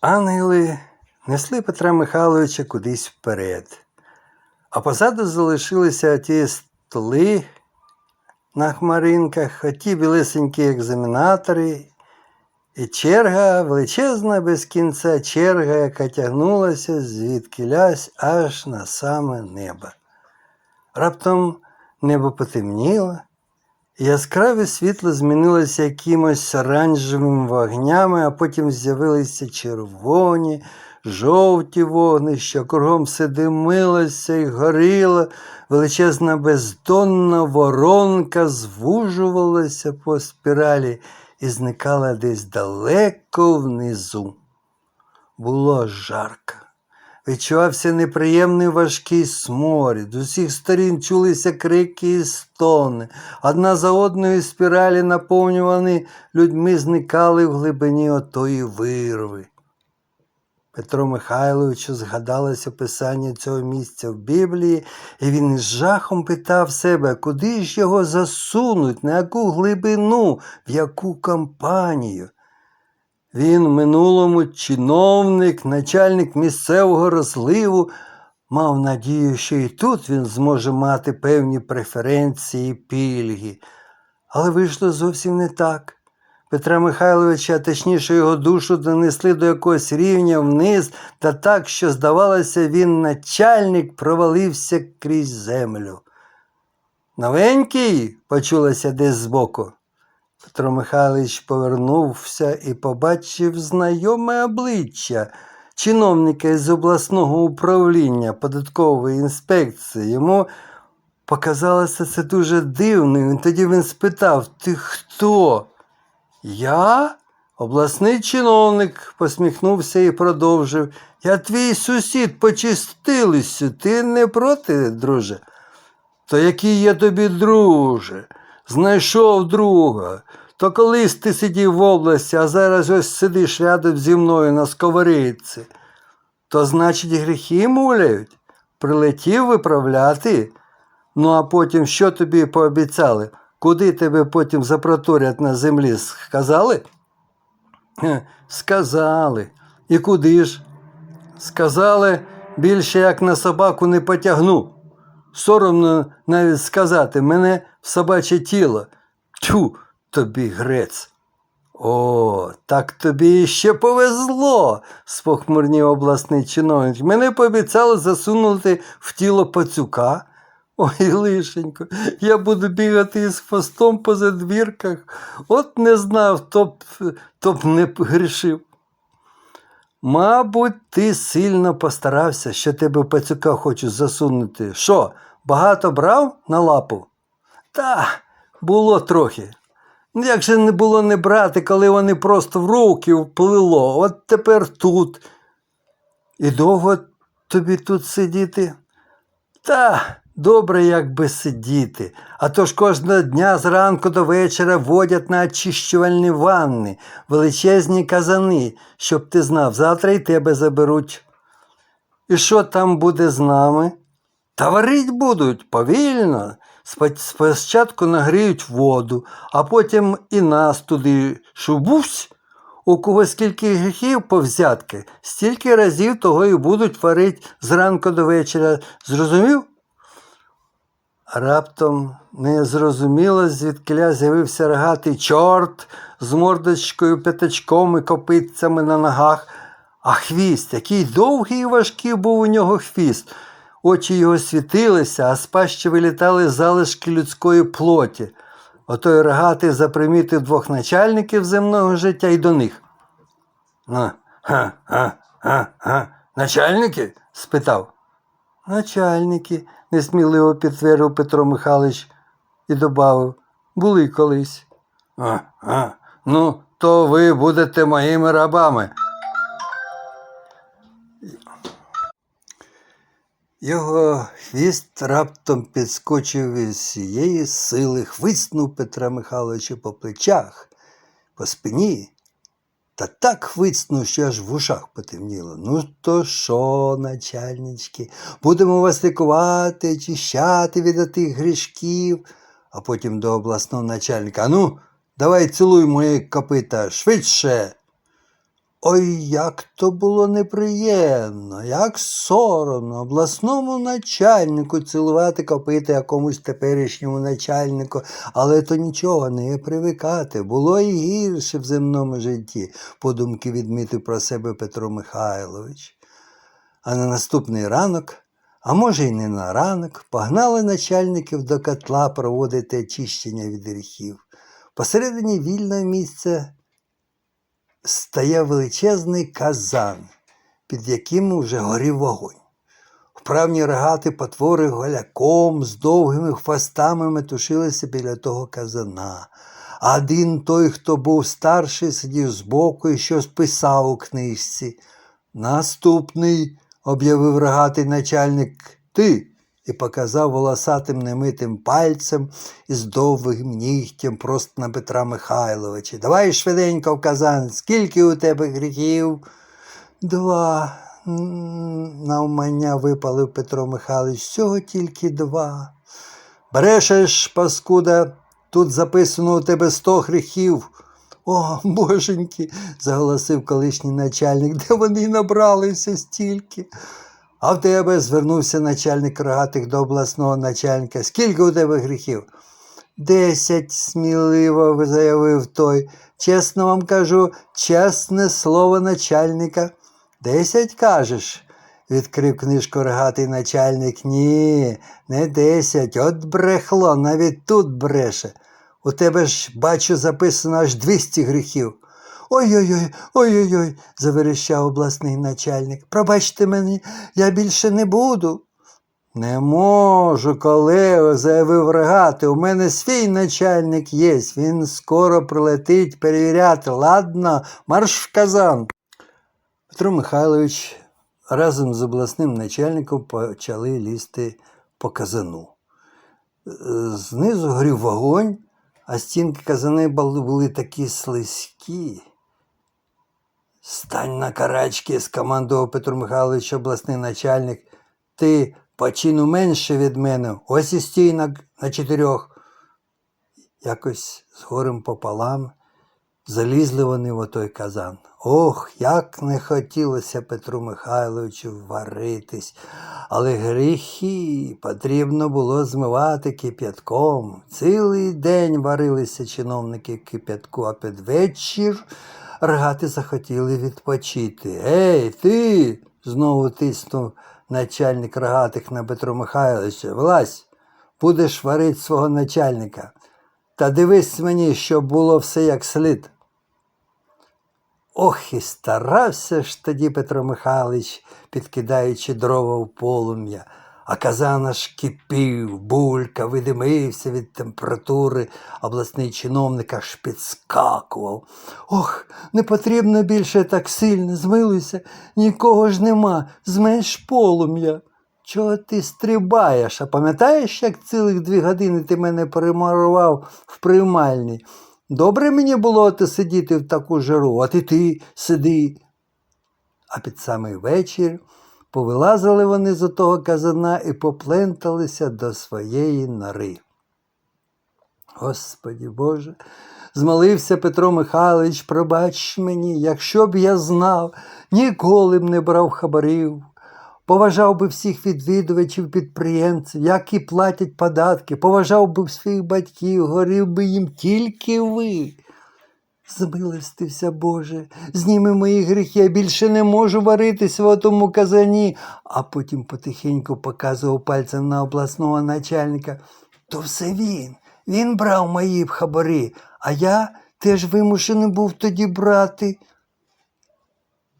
Ангели несли Петра Михайловича кудись вперед, а позаду залишилися ті столи на хмаринках, оті білесенькі екзаменатори, і черга, величезна без кінця черга, яка тягнулася звідкилясь аж на саме небо. Раптом небо потемніло, яскраве світло змінилося якимось оранжевими вогнями, а потім з'явилися червоні, жовті вогнища, кругом все димилося і горіло, величезна бездонна воронка звужувалася по спіралі і зникала десь далеко внизу. Було жарко. Відчувався неприємний важкий сморід. З усіх сторін чулися крики і стони. Одна за одною спіралі, наповнювані людьми, зникали в глибині отої вирви. Петро Михайловичу згадалось описання цього місця в Біблії, і він із жахом питав себе, куди ж його засунуть, на яку глибину, в яку компанію. Він в минулому чиновник, начальник місцевого розливу, мав надію, що і тут він зможе мати певні преференції пільги. Але вийшло зовсім не так. Петра Михайловича, а точніше його душу, донесли до якогось рівня вниз, та так, що, здавалося, він начальник провалився крізь землю. Новенький, почулося десь збоку. Петро Михайлович повернувся і побачив знайоме обличчя чиновника із обласного управління податкової інспекції. Йому показалося це дуже дивним. І тоді він спитав: Ти хто? Я? Обласний чиновник, посміхнувся і продовжив. Я твій сусід по чистилищу. Ти не проти, друже? То який я тобі, друже? Знайшов друга. То колись ти сидів в області, а зараз ось сидиш рядом зі мною на сковорідці. То, значить, гріхи муляють? Прилетів виправляти? Ну, а потім що тобі пообіцяли? Куди тебе потім запроторять на землі? Сказали? Сказали. І куди ж? Сказали, більше як на собаку не потягну. Соромно навіть сказати, мене в собаче тіло. Тю, тобі грець. О, так тобі ще повезло, спохмурнів обласний чиновник. Мене пообіцяли засунути в тіло пацюка. Ой, лишенько, я буду бігати із хвостом по задвірках. От не знав, то б, то б не грішив. Мабуть, ти сильно постарався, що тебе пацюка хочу засунути. Що, багато брав на лапу? Та, було трохи. Ну, Як же не було не брати, коли вони просто в руки вплило, от тепер тут. І довго тобі тут сидіти? Та, добре, як би сидіти. А то ж кожного дня зранку до вечора водять на очищувальні ванни, величезні казани, щоб ти знав, завтра й тебе заберуть. І що там буде з нами? Та варить будуть повільно. Спочатку нагріють воду, а потім і нас туди шубусь. У кого скільки гріхів по взятки, стільки разів того і будуть варити зранку до вечора. Зрозумів? Раптом незрозуміло, звідкиля з'явився рогатий чорт з мордочкою, п'ятачком і копитцями на ногах. А хвіст, який довгий і важкий був у нього хвіст. Очі його світилися, а з пащі вилітали залишки людської плоті. Отой рогатий запримітив двох начальників земного життя і до них. «А, га, га, га, га. Начальники? спитав. Начальники, несміливо підтвердив Петро Михайлович і додав, були колись. А, а, ну, то ви будете моїми рабами. Його хвіст раптом підскочив із всієї сили, хвиснув Петра Михайловича по плечах, по спині. Та так хвицнув, що аж в ушах потемніло. Ну то що, начальнички, будемо вас лікувати, очищати від отих грішків, а потім до обласного начальника. Ну, давай цілуй мої копита швидше. Ой, як то було неприємно, як соромно обласному начальнику цілувати копити якомусь теперішньому начальнику, але то нічого не привикати. Було і гірше в земному житті, подумки відмітив про себе Петро Михайлович. А на наступний ранок, а може й не на ранок, погнали начальників до котла проводити очищення від гріхів. Посередині вільного місця стояв величезний казан, під яким вже горів вогонь. Вправні рогати потвори голяком з довгими хвостами метушилися біля того казана. А один той, хто був старший, сидів збоку і щось писав у книжці. Наступний, об'явив рогатий начальник, ти. І показав волосатим немитим пальцем із довгим нігтем просто на Петра Михайловича. Давай швиденько в казан, скільки у тебе гріхів? Два. Навмання випалив Петро Михайлович. Всього тільки два. Брешеш, паскуда, тут записано у тебе сто гріхів. О, боженьки, заголосив колишній начальник, де вони набралися стільки. А в тебе звернувся начальник рогатих до обласного начальника. Скільки у тебе гріхів? Десять, сміливо заявив той. Чесно вам кажу, чесне слово начальника. Десять кажеш? відкрив книжку рогатий начальник. Ні, не десять, от брехло, навіть тут бреше. У тебе ж, бачу, записано аж двісті гріхів. Ой-ой-ой, ой-ой-ой, заверещав обласний начальник. Пробачте мені, я більше не буду. Не можу, колего, заявив рогатий. У мене свій начальник є. Він скоро прилетить перевіряти. Ладно, марш в казан. Петро Михайлович разом з обласним начальником почали лізти по казану. Знизу горів вогонь, а стінки казани були такі слизькі. Стань на карачки, скомандував Петро Михайлович, обласний начальник. Ти по чину менше від мене, ось і стій на, на чотирьох. Якось з горем пополам залізли вони в отой казан. Ох, як не хотілося Петру Михайловичу варитись, але гріхи потрібно було змивати кип'ятком. Цілий день варилися чиновники кип'ятку, а під вечір рогати захотіли відпочити. Ей, ти. знову тиснув начальник рогатих на Петро Михайловича. Влазь, будеш варити свого начальника. Та дивись мені, щоб було все як слід. Ох, і старався ж тоді Петро Михайлович, підкидаючи дрова в полум'я, а казан аж кипів, булькав і димився від температури, обласний чиновник аж підскакував. Ох, не потрібно більше так сильно, змилуйся, нікого ж нема, зменш полум'я. Чого ти стрибаєш? А пам'ятаєш, як цілих дві години ти мене перемарував в приймальні? Добре мені було ти сидіти в таку жару, от і ти сиди. А під самий вечір повилазили вони з того казана і попленталися до своєї нори. Господі Боже, змолився Петро Михайлович, пробач мені, якщо б я знав, ніколи б не брав хабарів. Поважав би всіх відвідувачів, підприємців, які платять податки, поважав би своїх батьків, горів би їм тільки ви. Змилостився, Боже, зніми мої гріхи, я більше не можу варитись в тому казані, а потім потихеньку показував пальцем на обласного начальника. То все він. Він брав мої хабари, а я теж вимушений був тоді брати.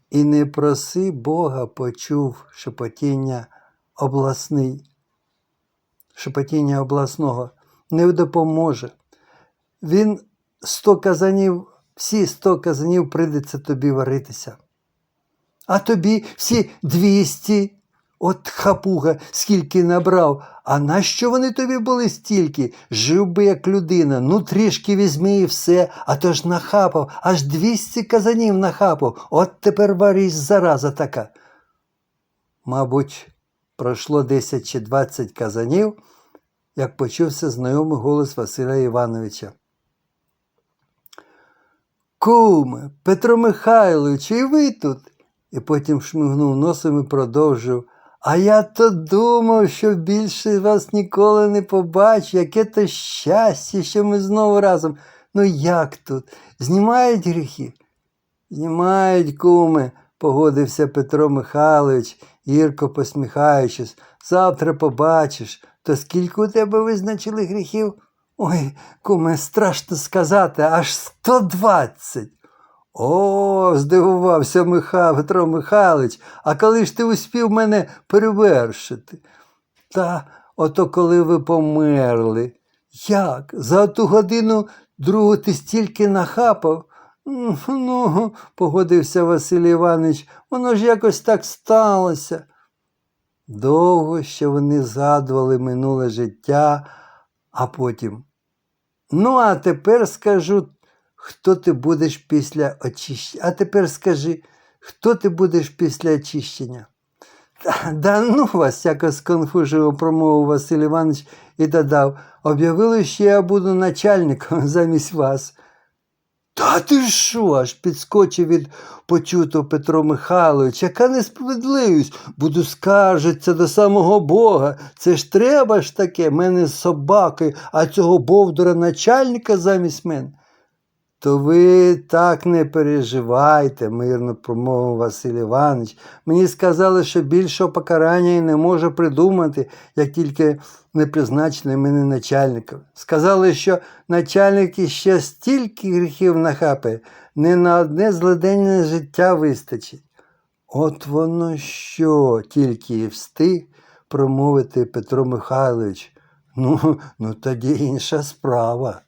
І не проси Бога почув шепотіння обласний, шепотіння обласного не допоможе. Він сто казанів, всі сто казанів прийдеться тобі варитися. А тобі всі двісті, от хапуга, скільки набрав. А нащо вони тобі були стільки? Жив би як людина, ну трішки візьми і все, а то ж нахапав, аж двісті казанів нахапав. От тепер варись зараза така. Мабуть, пройшло 10 чи 20 казанів, як почувся знайомий голос Василя Івановича. Куме, Петро Михайлович, і ви тут. І потім шмигнув носом і продовжив. А я то думав, що більше вас ніколи не побачу, яке то щастя, що ми знову разом. Ну як тут? Знімають гріхи? Знімають, куме, погодився Петро Михайлович, гірко посміхаючись. Завтра побачиш. То скільки у тебе визначили гріхів? Ой, куме, страшно сказати, аж 120. О, здивувався Петро Михайлович, а коли ж ти успів мене перевершити? Та ото коли ви померли. Як? За ту годину другу ти стільки нахапав? Ну, погодився Василь Іванович, воно ж якось так сталося. Довго ще вони згадували минуле життя, а потім. Ну, а тепер скажу, хто ти будеш після очищення. А тепер скажи, хто ти будеш після очищення? Та, да ну вас, якось сконфуживо промовив Василь Іванович і додав, об'явили, що я буду начальником замість вас. Та ти що? аж підскочив від почутого Петро Михайлович. Яка несправедливість? Буду скаржитися до самого Бога. Це ж треба ж таке, мене з собакою, а цього бовдура начальника замість мене. То ви так не переживайте, мирно промовив Василь Іванович. Мені сказали, що більшого покарання і не можу придумати, як тільки не призначений мене начальником. Сказали, що начальник іще стільки гріхів нахапає, не на одне злиденне життя вистачить. От воно що, тільки і встиг промовити Петро Михайлович. Ну, ну тоді інша справа.